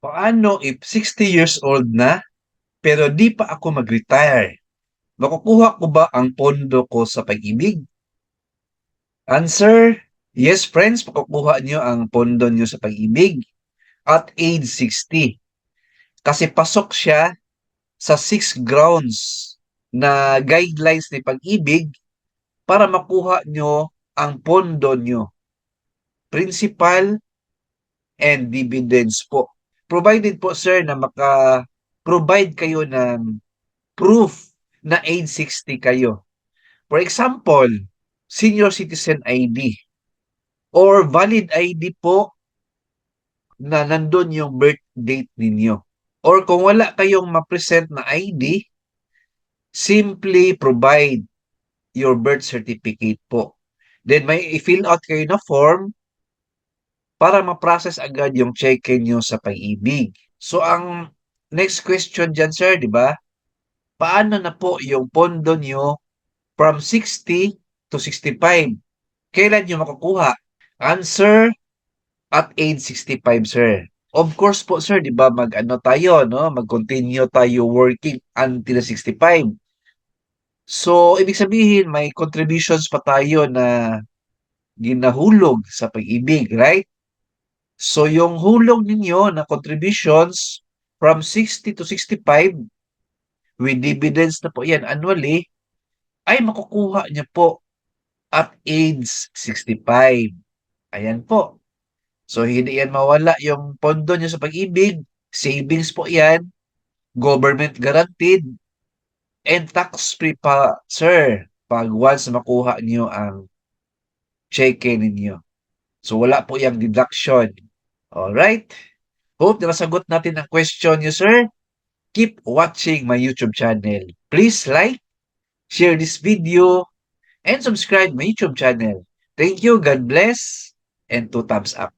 Paano if 60 years old na, pero di pa ako mag-retire? Makukuha ko ba ang pondo ko sa pag-ibig? Answer, yes friends, makukuha nyo ang pondo nyo sa pag-ibig at age 60. Kasi pasok siya sa six grounds na guidelines ni pag-ibig para makuha nyo ang pondo nyo. Principal and dividends po. Provided po sir na maka-provide kayo ng proof na age 60 kayo. For example, senior citizen ID or valid ID po na nandun yung birth date ninyo. Or kung wala kayong ma-present na ID, simply provide your birth certificate po. Then may i-fill out kayo na form para ma-process agad yung check-in nyo sa pag-ibig. So ang next question dyan sir, di ba? Paano na po yung pondo nyo from 60 to 65? Kailan nyo makukuha? Answer, at age 65 sir. Of course po sir, di ba mag-ano tayo, no? Mag-continue tayo working until 65. So, ibig sabihin, may contributions pa tayo na ginahulog sa pag-ibig, right? So, yung hulog ninyo na contributions from 60 to 65, with dividends na po yan annually, ay makukuha niyo po at age 65. Ayan po. So, hindi yan mawala yung pondo niyo sa pag-ibig. Savings po yan. Government guaranteed. And tax-free pa, sir, pag once makuha niyo ang check-in ninyo. So, wala po yung deduction. Alright? Hope na nasagot natin ang question niyo, sir. Keep watching my YouTube channel. Please like, share this video, and subscribe my YouTube channel. Thank you, God bless, and two thumbs up.